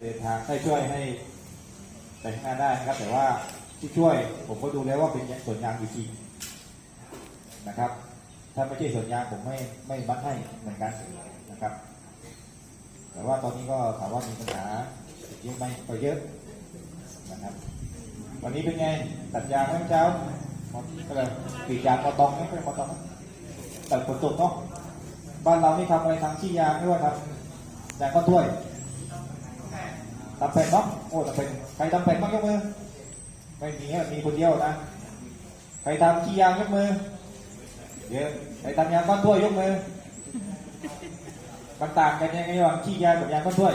เดินทางได้ช่วยให้แต่งงานได้นะครับ แต่ว่าที่ช่วยผมก็ดูแล้วว่าเป็นส่วนยางอยู่จริงนะครับ ถ้าไม่ใช่ส่วนยางผมไม่ไม่บัดให้เหมือนกันนะครับ แต่ว่าตอนนี้ก็ถามว่ามีปัญหาเยอะไหมก็เยอะนะครับ วันนี้เป็นไงตัดยางไหมเมื่อเช้าก็เลยกรียางมอตองไหมเป็นมอตองไหมตัดฝนตกเนาะบ้านเรานี่ทำอะไรทางขี้ยางไม่ว่าทำยางก้อนถ้วย ทำเป็นเนาะโอ้ทำเป็นใครทำเป็นบ้างยกมือ ไม่มีอะมีคนเดียวนะ ใครทำขี้ยางยกมือเดี๋ยวใครทำยางก้อนถ้วยยกมือ มันต่างกันยังไงระหว่างขี้ยางกับยางก้อนถ้วย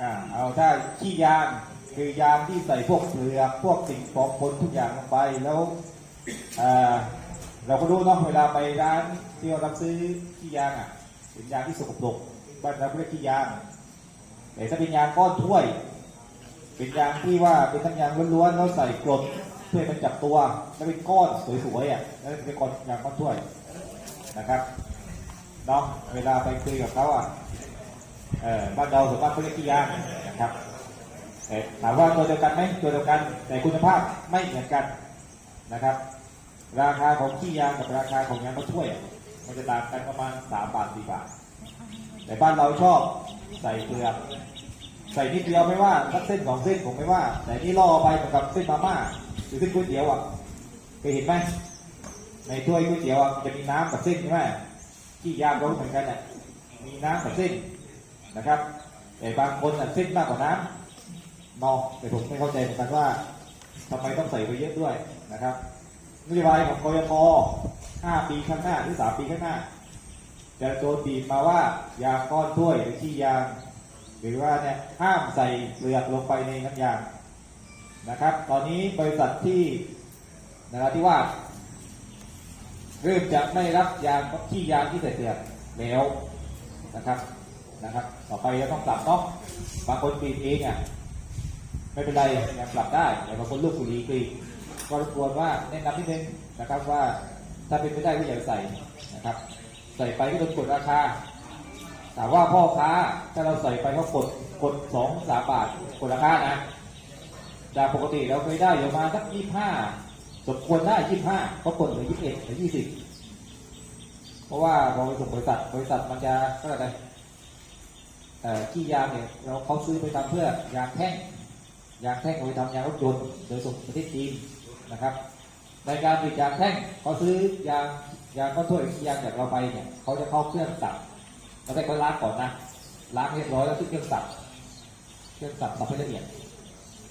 อ่า เอาถ้าขี้ยางคือยางที่ใส่พวกเปลือกพวกสิ่งปอมปนทุกอย่างลงไปแล้วอ่าเราก็รู้เนาะเวลาไปร้านที่เรารับซื้อขี้ยางอะเป็นยางที่สกปรก บ้านเราเรียกขี้ยางแต่ถ้าเป็นยางก้อนถ้วย เป็นยางที่ว่าเป็นทั้งยางล้วนๆแล้วใส่กรดเพื่อมันจับตัวแล้วเป็นก้อนสวยๆอะแล้วเป็นก้อนยางก้อนถ้วยนะครับเนาะเวลาไปคุยกับเขาอะเออบ้านเราส่วนมากเขาเรียกขี้ยางนะครับแต่ถามว่าตัวเดียวกันไหมตัวเดียวกัน แต่คุณภาพไม่เหมือนกันนะครับ ราคาของขี้ยางกับราคาของยางก้อนถ้วยอะมันจะต่างกันประมาณสามบาทสี่บาท แต่บ้านเราชอบใส่เกลือใส่นิดเดียวไม่ว่าสักเส้นสองเส้นผมไม่ว่าแต่นี่ล่อไปเหมือนกับเส้นมาม่าหรือเส้นก๋วยเตี๋ยวอะเคยเห็นไหมในถ้วยก๋วยเตี๋ยวอะมันจะมีน้ำกับเส้นใช่ไหมที่ยางก็เหมือนกันอะมีน้ำกับเส้นนะครับ แต่บางคนอะเส้นมากกว่าน้ำนอกแต่ผมไม่เข้าใจเหมือนกันว่าทำไมต้องใส่ไปเยอะด้วยนะครับนโยบายของกยท5ปีข้างหน้าหรือ3ปีข้างหน้า จะโดนบีบมาว่ายาก้อนถ้วยหรือที่ยาง หรือว่าเนี่ยห้ามใส่เปลือกลงไปในน้ำยางนะครับ ตอนนี้บริษัทที่นราธิวาสเริ่มจะไม่รับยางที่ยางที่ใส่เปลือกแล้วนะครับนะครับ ต่อไปจะต้องปรับเนาะบางคนกรีดเองอะไม่เป็นไรยังปรับได้แต่บางคนลูกกุหลีกรีดก็รบกวนว่าแนะนำนิดนึงนะครับว่าถ้าเป็นไม่ได้ก็อย่าใส่นะครับ ใส่ไปก็โดนกดราคาถามว่าพ่อค้าถ้าเราใส่ไปเขากดกดสองสามบาทกดราคานะจากปกติเราเคยได้อยู่ประมาณสักยี่ห้าสมควรได้ยี่ห้าเขากดเหลือยี่สิบเอ็ดหรือยี่สิบเพราะว่าพอไปส่งบริษัทบริษัทมันจะก็อะไรเอ่อขี้ยางเนี่ยเราเขาซื้อไปทำเพื่อยางแท่งยางแท่งเอาไปทำยางรถยนต์โดยส่งประเทศจีนนะครับในการผลิตยางแท่งเขาซื้อยาง ยางก็ถ้วยยางจากเราไปเนี่ยเขาจะเข้าเครื่องสับเราได้ก็ล้างก่อนนะล้างเรียบร้อยแล้วขึ้นเครื่องสับเครื่องสับสับให้ละเอียด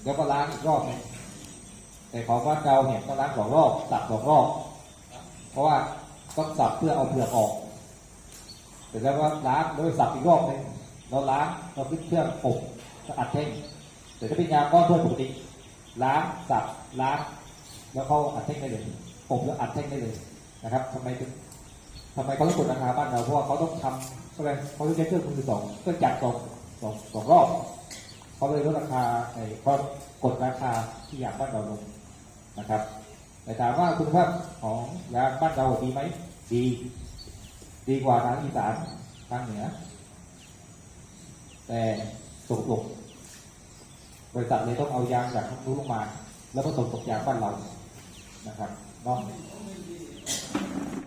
แล้วก็ล้างอีกรอบหนึงแต่ของบ้าเราเนี่ยต้องล้างสองรอบสับสองรอบ เพราะว่าต้องสับเพื่อเอาเปลือกออกเสร็จแล้วก็ล้างแล้วสับอีกรอบหนึงเราล้างเราขึ้นเครื่องอบแล้วอัดแท่งแต่ถ้าเป็นยาก้อนถ้วยปกติล้างสับล้างแล้วเข้าอัดแท่งได้เลยอบแล้วอัดแท่งได้เลย นะครับทำไมถึงทำไมเขาต้องกดราคาบ้านเราเพราะว่าเขาต้องทำเขาเลยเขาต้องใช้เครื่องมือสองเครื่องจักรสองสองสองรอบเขาเลยลดราคาไอ้เขากดราคาที่ยางบ้านเราลงนะครับ แต่ถามว่าคุณภาพของยางบ้านเราดีไหมดี ดีกว่าทางอีสานทางเหนือ แต่สกปรกบริษัทเลยต้องเอายางจากทางนู้นลงมา แล้วก็ส่งตกยางบ้านเรานะครับเน้อง